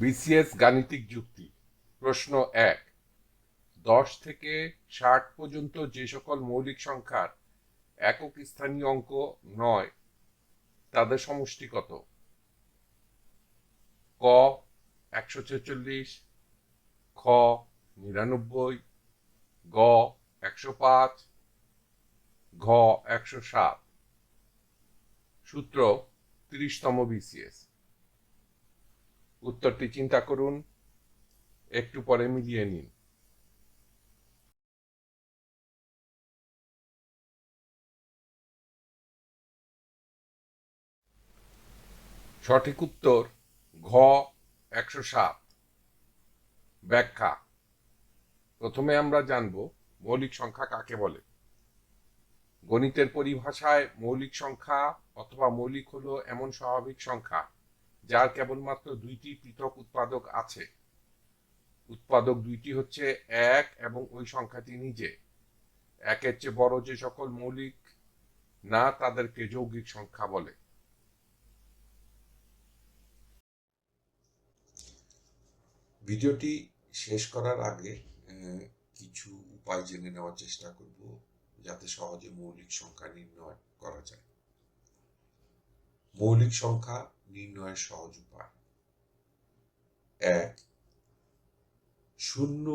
BCS গাণিতিক যুক্তি। প্রশ্ন এক। দশ থেকে ষাট পর্যন্ত যে সকল মৌলিক সংখ্যার একক স্থানীয় অঙ্ক নয়, তাদের সমষ্টি কত? ক একশো ছেচল্লিশ, খ নিরানব্বই, গ একশো পাঁচ, ঘ একশো সাত। সূত্র তিরিশতম বিসিএস। উত্তরটি চিন্তা করুন, একটু পরে মিলিয়ে নিন। সঠিক উত্তর, ঘ, একশো সাত। ব্যাখ্যা, প্রথমে আমরা জানব মৌলিক সংখ্যা কাকে বলে। গণিতের পরিভাষায় মৌলিক সংখ্যা অথবা মৌলিক হলো এমন স্বাভাবিক সংখ্যা। যার কেবলমাত্র দুইটি পৃথক উৎপাদক আছে। উৎপাদক দুইটি হচ্ছে এক এবং ওই সংখ্যাটি নিজে। একের চেয়ে বড় যে সকল মৌলিক না, তাদেরকে যৌগিক সংখ্যা বলে। ভিডিওটি শেষ করার আগে কিছু উপায় জেনে নেওয়ার চেষ্টা করব, যাতে সহজে মৌলিক সংখ্যা নির্ণয় করা যায়। মৌলিক সংখ্যা নির্ণয়ের সহজ উপায়। এক, শূন্য,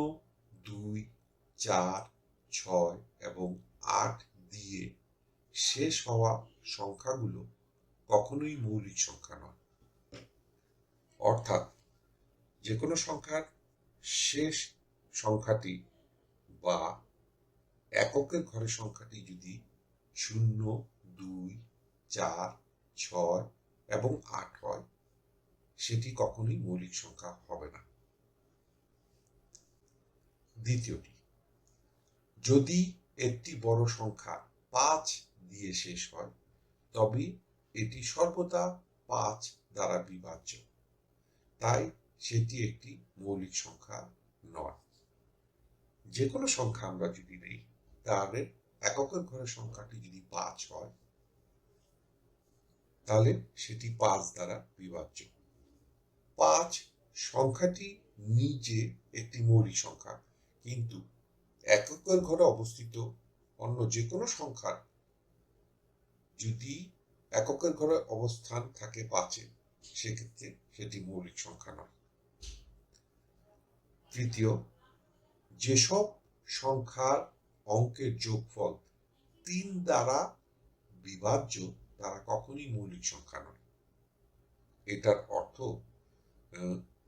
দুই, চার, ছয় এবং আট দিয়ে শেষ হওয়া সংখ্যাগুলো কখনোই মৌলিক সংখ্যা নয়। অর্থাৎ যে কোনো সংখ্যার শেষ সংখ্যাটি বা এককের ঘরের সংখ্যাটি যদি শূন্য, দুই, চার, ছয় এবং আট হয় সেটি কখনোই মৌলিক সংখ্যা হবে না। দ্বিতীয়টি, যদি একটি বড় সংখ্যা পাঁচ দিয়ে শেষ হয়, তবে এটি সর্বদা পাঁচ দ্বারা বিভাজ্য। তাই সেটি একটি মৌলিক সংখ্যা নয়। যে কোনো সংখ্যা আমরা যদি নেই, তাহলে এককের ঘরের সংখ্যাটি যদি পাঁচ হয় তাহলে সেটি পাঁচ দ্বারা বিভাজ্য। পাঁচ সংখ্যাটি নিজে একটি মৌলিক সংখ্যা, কিন্তু এককের ঘরে অবস্থিত অন্য যে কোনো সংখ্যার যদি এককের ঘরে অবস্থান থাকে পাঁচে, সেক্ষেত্রে সেটি মৌলিক সংখ্যা নয়। তৃতীয়, যেসব সংখ্যার অঙ্কের যোগফল তিন দ্বারা বিভাজ্য তারা কখনই মৌলিক সংখ্যা নয়। এটার অর্থ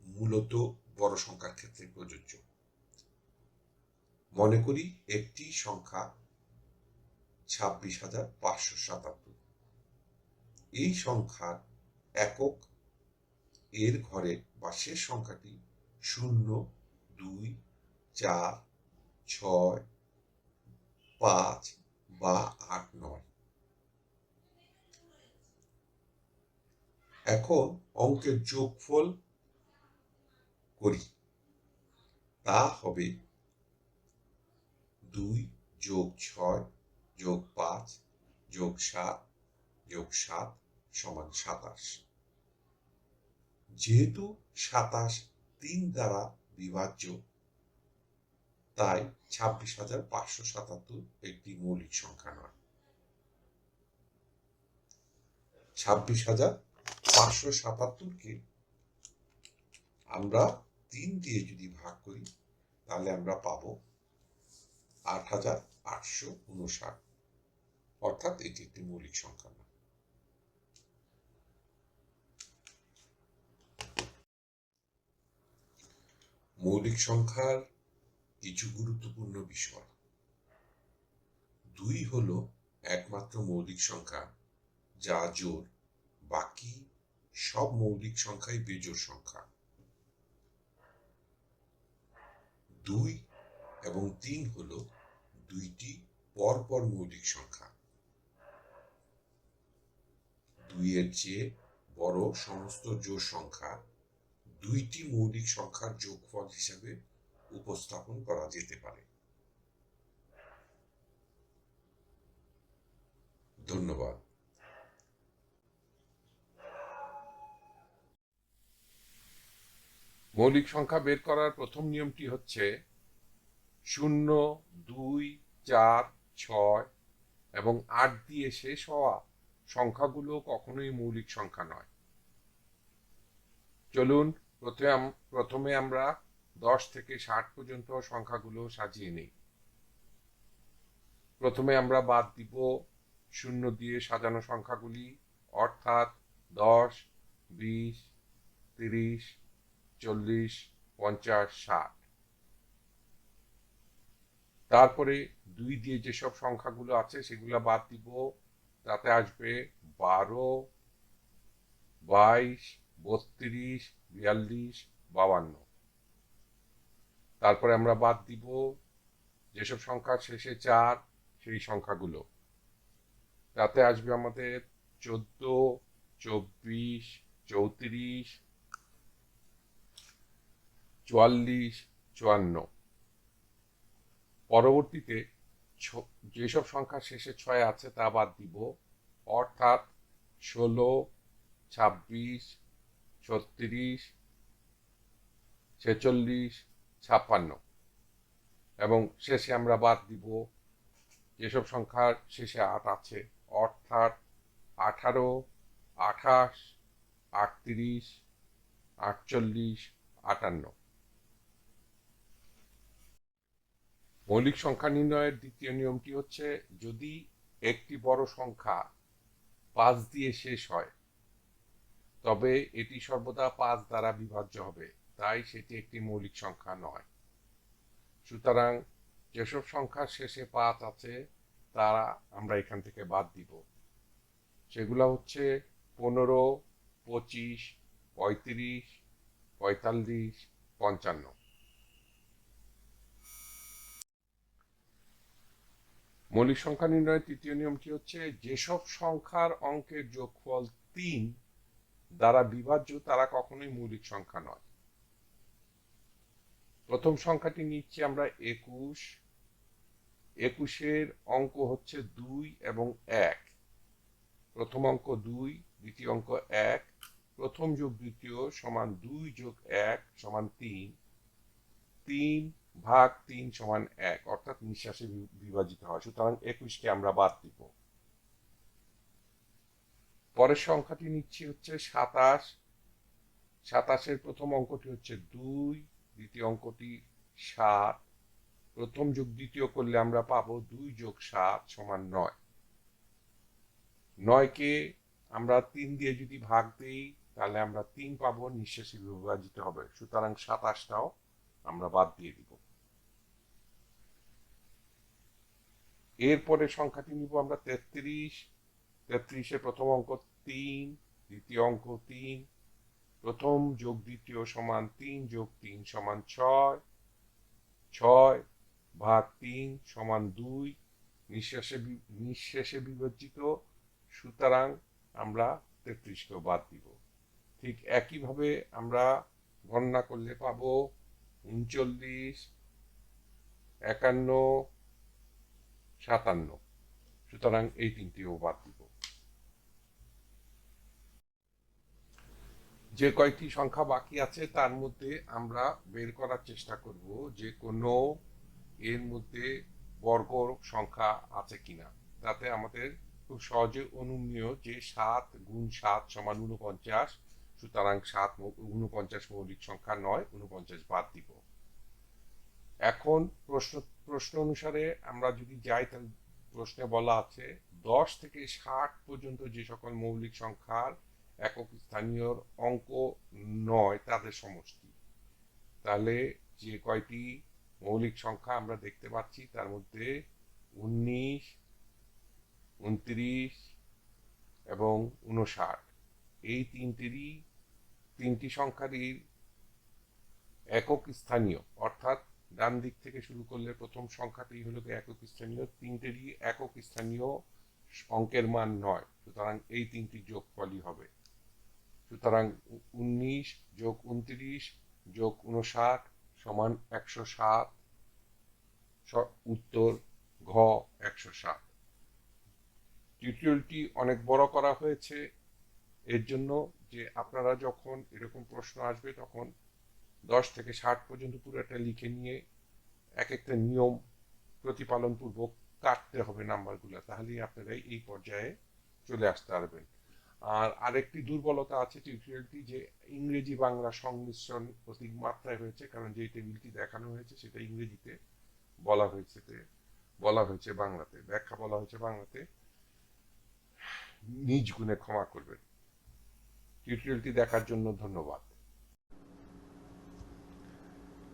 মূলত বড় সংখ্যার ক্ষেত্রে প্রযোজ্য। মনে করি একটি সংখ্যা ছাব্বিশ হাজার পাঁচশো সাতাত্তর। এই সংখ্যার একক এর ঘরে বা শেষ সংখ্যাটি শূন্য, দুই, চার, ছয়, পাঁচ বা আট নয়। এখন অঙ্কের যোগফল করি। তা হবে দুই যোগ ছয় যোগ পাঁচ যোগ সাত যোগ সাত সমান সাতাশ। যেহেতু সাতাশ তিন দ্বারা বিভাজ্য, তাই ছাব্বিশ হাজার পাঁচশো সাতাত্তর একটি মৌলিক সংখ্যা নয়। ছাব্বিশ হাজার পাঁচশো সাতাত্তরকে আমরা তিন দিয়ে যদি ভাগ করি, তাহলে আমরা পাবো আট হাজার আটশো উনষাট। অর্থাৎ এটি একটি মৌলিক সংখ্যা নয়। মৌলিক সংখ্যার কিছু গুরুত্বপূর্ণ বিষয়। দুই হলো একমাত্র মৌলিক সংখ্যা, যা জোর বাকি সব মৌলিক সংখ্যাই বেজোড় সংখ্যা। দুই এবং তিন হল দুইটি পরপর মৌলিক সংখ্যা। দুইয়ের চেয়ে বড় সমস্ত জোড় সংখ্যা দুইটি মৌলিক সংখ্যার যোগফল হিসাবে উপস্থাপন করা যেতে পারে। ধন্যবাদ। মৌলিক সংখ্যা বের করার প্রথম নিয়মটি হচ্ছে শূন্য, দুই, চার, ছয় এবং আট দিয়ে শেষ হওয়া সংখ্যাগুলো কখনোই মৌলিক সংখ্যা নয়। চলুন প্রথমে আমরা দশ থেকে ষাট পর্যন্ত সংখ্যাগুলো সাজিয়ে নিই। প্রথমে আমরা বাদ দিব শূন্য দিয়ে সাজানো সংখ্যাগুলি, অর্থাৎ দশ, বিশ, তিরিশ চল্লিশ, পঞ্চাশ, ষাট। তারপরে দুই দিয়ে যেসব সংখ্যাগুলো আছে, সেগুলো বাদ দিব। তাতে আসবে বারো, বাইশ, বত্রিশ, বিয়াল্লিশ বাবান্ন তারপরে আমরা বাদ দিব যেসব সংখ্যা শেষে চার, সেই সংখ্যাগুলো। তাতে আসবে আমাদের চোদ্দ, চব্বিশ, চৌত্রিশ চুয়াল্লিশ, চুয়ান্ন। পরবর্তীতে যেসব সংখ্যা শেষে ছয় আছে তা বাদ দিব। অর্থাৎ ষোলো, ছাব্বিশ, ছত্রিশ, ছেচল্লিশ, ছাপ্পান্ন। এবং শেষে আমরা বাদ দিব যেসব সংখ্যার শেষে আট আছে। অর্থাৎ আঠারো, আঠাশ, আটত্রিশ, আটচল্লিশ, আটান্ন। মৌলিক সংখ্যা নির্ণয়ের দ্বিতীয় নিয়মটি হচ্ছে, যদি একটি বড় সংখ্যা পাঁচ দিয়ে শেষ হয়, তবে এটি সর্বদা পাঁচ দ্বারা বিভাজ্য হবে, তাই সেটি একটি মৌলিক সংখ্যা নয়। সুতরাং যেসব সংখ্যার শেষে পাঁচ আছে, তারা আমরা এখান থেকে বাদ দিব। সেগুলো হচ্ছে পনেরো, পঁচিশ, পঁয়ত্রিশ, পঁয়তাল্লিশ, পঞ্চান্ন। মৌলিক সংখ্যা নির্ণয়ের তৃতীয় নিয়মটি হচ্ছে, যেসব সংখ্যার অঙ্কের যোগফল তিন দ্বারা বিভাজ্য, তারা কখনোই মৌলিক সংখ্যা নয়। প্রথম সংখ্যাটি নিচ্ছি আমরা একুশ। একুশের অঙ্ক হচ্ছে দুই এবং এক। প্রথম অঙ্ক দুই, দ্বিতীয় অঙ্ক এক। প্রথম যোগ দ্বিতীয় সমান দুই যোগ এক সমান তিন। তিন ভাগ তিন সমান এক, অর্থাৎ নিঃশ্বাসে বিভাজিত হয়। সুতরাং একুশকে আমরা বাদ দিব। পরের সংখ্যাটি নিচ্ছি হচ্ছে সাতাশ। সাতাশের প্রথম অঙ্কটি হচ্ছে দুই, দ্বিতীয় অঙ্কটি সাত। প্রথম যোগ দ্বিতীয় করলে আমরা পাবো দুই যোগ সাত সমান নয়। নয়কে আমরা তিন দিয়ে যদি ভাগ দিই, তাহলে আমরা তিন পাবো নিঃশেষে বিভাজিত হবে। সুতরাং সাতাশটাও আমরা বাদ দিয়ে দিব। এরপরে সংখ্যাটি নিব আমরা তেত্রিশ, তেত্রিশের প্রথম অঙ্ক তিন, দ্বিতীয় অঙ্ক তিন, প্রথম যোগ দ্বিতীয় সমান তিন, যোগ তিন সমান ছয় ছয় ভাগ তিন সমান দুই নিঃশ্বাসে নিঃশেষে বিভাজিত, সুতরাং আমরা তেত্রিশকেও বাদ দিব। ঠিক একইভাবে আমরা গণনা করলে পাব উনচল্লিশ, একান্ন সাতান্ন। সুতরাং এই তিনটিও বাদ দিব। যে কয়টি সংখ্যা বাকি আছে, তার মধ্যে আমরা বের করার চেষ্টা করব যে কোনো এর মধ্যে বর্গ সংখ্যা আছে কিনা। তাতে আমাদের খুব সহজে অনুমীয় যে সাত গুণ সাত সমান উনপঞ্চাশ সুতরাং সাত উনপঞ্চাশ মৌলিক সংখ্যা নয় উনপঞ্চাশ বাদ দিব। এখন প্রশ্ন প্রশ্ন অনুসারে আমরা যদি যাই, তাহলে প্রশ্নে বলা আছে, দশ থেকে ষাট পর্যন্ত যে সকল মৌলিক সংখ্যার একক স্থানীয় অঙ্ক নয়, তাদের সমষ্টি। তাহলে যে কয়টি মৌলিক সংখ্যা আমরা দেখতে পাচ্ছি, তার মধ্যে উনিশ, উনত্রিশ এবং উনষাট। এই তিনটিরই, তিনটি সংখ্যারই একক স্থানীয়, অর্থাৎ ডান দিক থেকে শুরু করলে প্রথম সংখ্যাটি হলো একক স্থানীয়, তিনটেরই একক স্থানীয় অঙ্কের মান নয়, সুতরাং এই তিনটি যোগফলই হবে। সুতরাং উনিশ যোগ উনত্রিশ যোগ উনষাট সমান একশো সাত উত্তর ঘ, একশো সাত। টিউটোরিয়ালটি অনেক বড় করা হয়েছে, এর জন্য যে আপনারা যখন এরকম প্রশ্ন আসবে তখন দশ থেকে ষাট পর্যন্ত পুরোটা লিখে নিয়ে এক একটা নিয়ম প্রতিপালন পূর্বক কাটতে হবে নাম্বারগুলো, তাহলেই আপনারা এই পর্যায়ে চলে আসতে পারবেন। আর আরেকটি দুর্বলতা আছে টিউটোরিয়ালটি, যে ইংরেজি বাংলা সংমিশ্রণ অধিক মাত্রায় হয়েছে, কারণ যে টেবিলটি দেখানো হয়েছে সেটা ইংরেজিতে বলা হয়েছে বলা হয়েছে বাংলাতে, ব্যাখ্যা বলা হয়েছে বাংলাতে। নিজ গুণে ক্ষমা করবেন। টিউটোরিয়ালটি দেখার জন্য ধন্যবাদ।